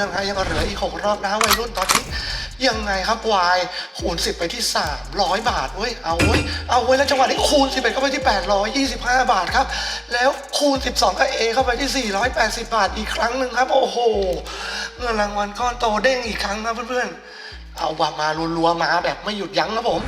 รื่องฮะยังเหลืออีกหกรอบนะวัยรุ่นตอนนี้ ยังไงครับวายคูณ10 ไปที่ 300 บาทเว้ยเอาเว้ยเอาเว้ยแล้วจังหวะนี้คูณ11เข้าไปที่ 825 บาทครับ แล้วคูณ 12ก็เอเข้าไปที่ 480 บาทอีกครั้งหนึ่งครับ โอ้โหเงินรางวัลก้อนโตเด้งอีกครั้งนะเพื่อนๆเอาว่ามารัวๆมาแบบไม่หยุดยั้งครับผม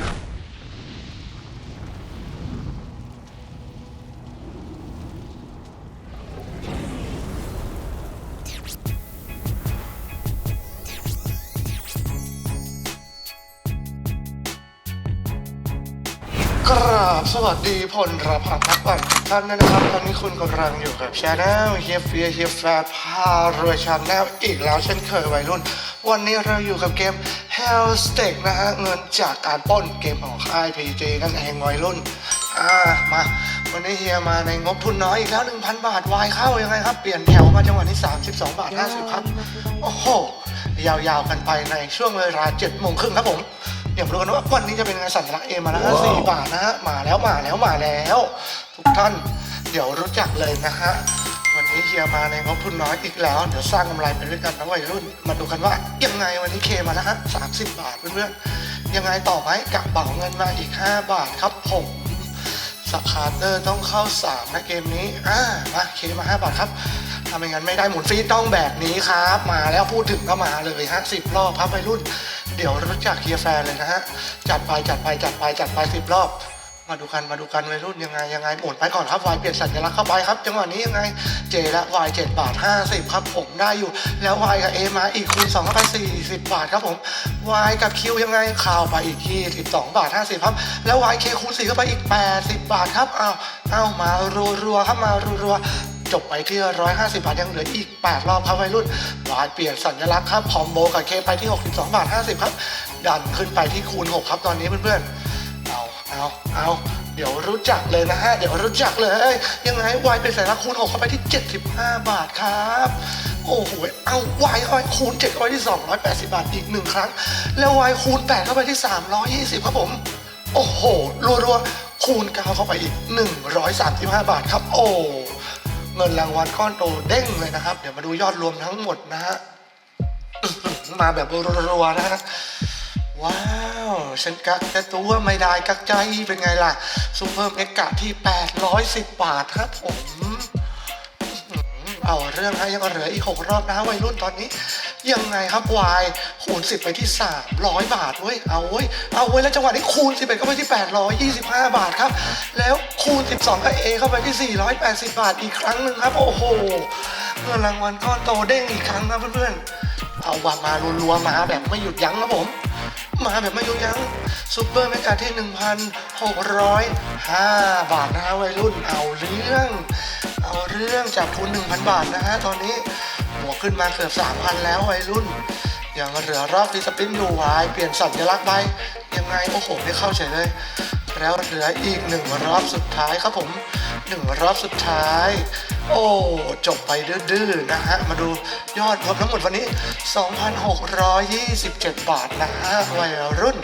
กราบสวัสดีพลระพันธ์นักปั่นท่านนะครับตอนนี้คุณกำลังอยู่กับชาแนลเฮียเฟียเฮียแฟร์พารวยชาแนลอีกแล้วเช่นเคยวัยรุ่น วันนี้เราอยู่กับเกม Hell Stake นะฮะเงินจากการป้นเกมของค่าย PG นั่นเองวัยรุ่นอ่ามาวันนี้เฮียมาในงบทุนน้อยอีกแล้ว 1,000 บาทวายเข้ายังไงครับ เปลี่ยนแถวมาจังหวะนี้32 บาท 50 ครับ โอ้โห ยาวๆกันไปในช่วงเวลา7โมงครึ่งครับผม เดี๋ยวมาดูกันว่าวันนี้จะเป็นไงสัญลักษณ์เอมาแล้วฮะสี่บาทนะฮะมาแล้วมาแล้วมาแล้ว ทุกท่านเดี๋ยวรู้จักเลยนะฮะวันนี้เฮียมาในงบทุนน้อยอีกแล้ว เดี๋ยวสร้างกำไรไปด้วยกันนะวัยรุ่น มาดูกันว่ายังไงวันนี้เคมาแล้วฮะสามสิบบาทเพื่อนๆยังไงต่อไหมกระเป๋าเงินมาอีก 5 บาทครับผมสคาเตอร์ต้องเข้า3นะเกมนี้อ่ามาเคมา 5 บาทครับทำอย่างนั้นไม่ได้หมุนฟรีต้องแบบนี้ครับ มาแล้วพูดถึงก็มาเลยฮะสิบรอบครับวัยรุ่น เดี๋ยวรู้จักเฮียแฟร์เลยนะฮะ จัดไปจัดไปจัดไปจัดไปสิบรอบ มาดูกันมาดูกันวัยรุ่นยังไงยังไงหมุนไปก่อนครับวายเปลี่ยนสัญลักษณ์เข้าไปครับ จังหวะนี้ยังไง เจและวายเจ็ดบาทห้าสิบครับผมได้อยู่ แล้ววายกับเอมาอีกคูณสองเข้าไปสี่สิบบาทครับผมวายกับคิวยังไงข่าวไปอีกที่สิบสองบาทห้าสิบครับ แล้ววายเคคูณสี่เข้าไปอีกแปดสิบบาทครับเอาวอ้ามารัวๆครับมารัวๆ จบไปที่ 150 บาท ยังเหลืออีก 8 รอบครับวัยรุ่นวายเปลี่ยนสัญลักษณ์ครับคอมโบกับเคไปที่ 62 บาท 50 ครับ ดันขึ้นไปที่คูณ 6 ครับตอนนี้เพื่อนๆ เอา เอา เอาเดี๋ยวรู้จักเลยนะฮะ เดี๋ยวรู้จักเลย ยังไงวายเป็นสัญลักษณ์คูณ6เข้าไปที่ 75 บาทครับ โอ้โห เอาวายเข้าไปคูณ7เข้าไปที่ 280 บาทอีกหนึ่งครั้ง แล้ววายคูณ 8 เข้าไปที่ 320 ครับผม โอ้โห รัวๆ คูณ9เข้าไปอีก 135 บาทครับ โอ้ เงินรางวัลก้อนโตเด้งเลยนะครับ เดี๋ยวมาดูยอดรวมทั้งหมดนะฮะมาแบบรัวๆนะฮะว้าว ฉันกักแต่ตัวไม่ได้กักใจเป็นไงล่ะซูเปอร์เมกะที่ 810 บาทครับผม เอาเรื่องฮะยังเหลืออีก 6 รอบนะวัยรุ่นตอนนี้ ยังไงครับวายคูณ10ไปที่ 300 บาทเว้ยเอาเว้ยเอาเว้ยแล้วจังหวะนี้คูณ11เข้าไปที่ 825 บาทครับ แล้วคูณ 12ก็เอเข้าไปที่ 480 บาทอีกครั้งหนึ่งครับโอ้โหเงินรางวัลก้อนโตเด้งอีกครั้งครับเพื่อนๆเอาว่ามารัวๆมาแบบไม่หยุดยั้งครับผมมาแบบไม่หยุดยั้งซูเปอร์เมกาที่ 1,605 บาทนะฮะวัยรุ่นเอาเรื่อง เอาเรื่องจากทุน 1,000 บาทนะฮะตอนนี้ บวกขึ้นมาเกือบ3,000 แล้ววัยรุ่น ยังเหลือรอบที่สปินอยู่วายเปลี่ยนสัญลักษณ์ไปยังไงโอ้โหไม่เข้าเฉยเลย แล้วเหลืออีกหนึ่งรอบสุดท้ายครับผมหนึ่งรอบสุดท้าย โอ้จบไปดื้อๆนะฮะ มาดูยอดรวมทั้งหมดวันนี้ 2,627 บาทนะฮะวัยรุ่น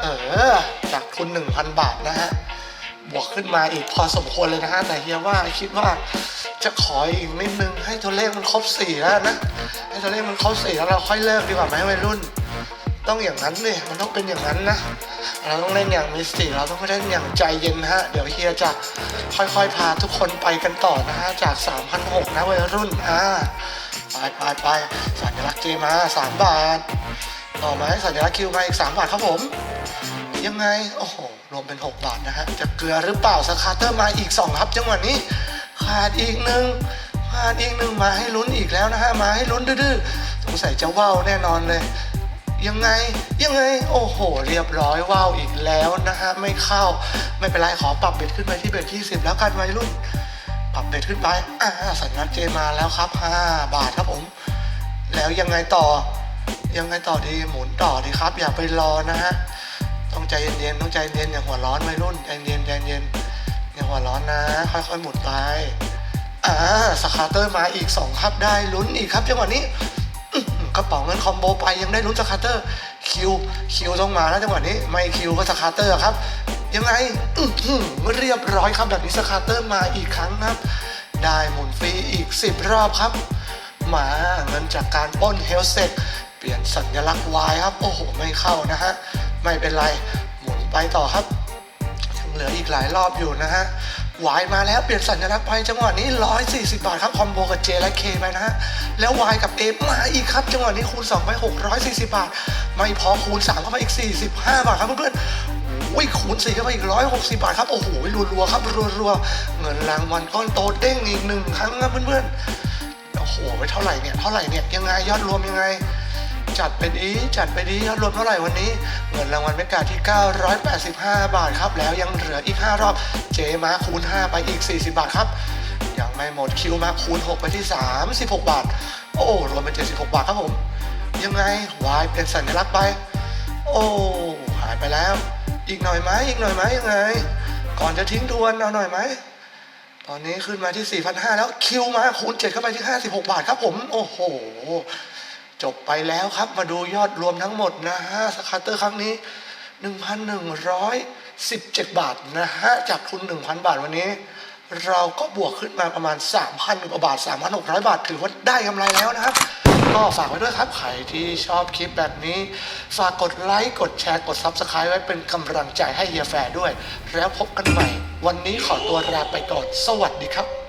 เออจากทุน1,000 บาทนะฮะบวกขึ้นมาอีกพอสมควรเลยนะฮะ แต่เฮียว่าคิดว่า จะขออีกนิดนึงให้ตัวเลขมันครบสี่แล้วนะ ให้ตัวเลขมันครบสี่แล้วเราค่อยเลิกดีกว่าไหมวัยรุ่น ต้องอย่างนั้นเลยมันต้องเป็นอย่างนั้นนะ เราต้องเล่นอย่างมีสติเราต้องเล่นอย่างใจเย็นฮะ เดี๋ยวเฮียจะค่อยๆ พาทุกคนไปกันต่อนะฮะ จาก 3,600นะวัยรุ่น อ่า ไปไปไปสัญลักษณ์เจมา3บาท ต่อมาให้สัญลักษณ์คิวมาอีก3บาทครับผมยังไง โอ้โห รวมเป็น 6 บาทนะฮะ จะเกลือหรือเปล่าสคาร์เตอร์มาอีก 2 ครับ จังหวะนี้ ขาดอีกหนึ่งขาดอีกหนึ่งมาให้ลุ้นอีกแล้วนะฮะมาให้ลุ้นดื้อๆสงสัยจะว่าวแน่นอนเลย ยังไงยังไงโอ้โห เรียบร้อยว่าวอีกแล้วนะฮะไม่เข้าไม่เป็นไรขอปรับเบ็ดขึ้นไปที่เบ็ดที่10แล้วกันวัยรุ่น ปรับเบ็ดขึ้นไปอ่าสัญลักษณ์เจมาแล้วครับ5บาทครับผม แล้วยังไงต่อ ยังไงต่อดีหมุนต่อดีครับ อย่าไปรอนะฮะต้องใจเย็นๆต้องใจเย็นอย่าหัวร้อนวัยรุ่นใจเย็นใจเย็นย่าหัวร้อ นะ ค่อยๆหมุนไปอ่าสคาเตอร์มาอีก 2 ครับได้ลุ้นอีกครับจังหวะนี้กระเป๋าเงินคอมโบไปยังได้ลุ้นสคาเตอร์คิวคิวต้องมาแล้วจังหวะนี้ไม่คิวก็สคาเตอร์ครับ ยังไงอื้อเรียบร้อยครับแบบนี้สคาเตอร์มาอีกครั้งครับ ได้หมุนฟรีอีก 10 รอบครับ มาเงินจากการป้นเฮลเซกเปลี่ยนสัญลักษณ์วายครับ โอ้โห ไม่เข้านะฮะ ไม่เป็นไร หมุนไปต่อครับยังเหลืออีกหลายรอบอยู่นะฮะ วายมาแล้วเปลี่ยนสัญลักษณ์ไปจังหวะนี้ 140 บาทครับคอมโบกับเจและเคไปนะฮะแล้ววายกับเอมาอีกครับ จังหวะนี้คูณ 2 ไป 640 บาท ไม่พอคูณ 3 เข้าไปอีก 45 บาทครับเพื่อนๆโอ้ยคูณ4เข้าไปอีก 160 บาทครับ โอ้โหรัวๆครับรัวๆเงินรางวัลก้อนโตเด้งอีกหนึ่งครั้งครับเพื่อนๆโอ้โหไว้เท่าไหร่เนี่ยเท่าไหร่เนี่ยยังไงยอดรวมยังไง จัดไปดีจัดไปดีรวมเท่าไหร่วันนี้เงินรางวัลเมกาที่ 985 บาทครับ แล้วยังเหลืออีก 5 รอบ เจมาคูณ 5 ไปอีก 40 บาทครับ ยังไม่หมดคิวมาคูณ 6 ไปที่ 36 บาท โอ้รวมเป็น 76 บาทครับผม ยังไงวายเป็นสัญลักษณ์ไป โอ้หายไปแล้ว อีกหน่อยไหมอีกหน่อยไหมยังไง ก่อนจะทิ้งทวนเอาหน่อยไหมตอนนี้ขึ้นมาที่ 4,500 แล้วคิวมาคูณ 7 เข้าไปที่ 56 บาทครับผม โอ้โห จบไปแล้วครับ มาดูยอดรวมทั้งหมดนะฮะสคาเตอร์ครั้งนี้ 1,117 บาทนะฮะ จากทุน 1,000 บาทวันนี้ เราก็บวกขึ้นมาประมาณ 3,000กว่าบาท 3,600 บาท ถือว่าได้กำไรแล้วนะครับ ก็ฝากไว้ด้วยครับ ใครที่ชอบคลิปแบบนี้ ฝากกดไลค์ กดแชร์ กด Subscribe ไว้เป็นกำลังใจให้เฮียแฟร์ด้วย แล้วพบกันใหม่ วันนี้ขอตัวลาไปก่อน สวัสดีครับ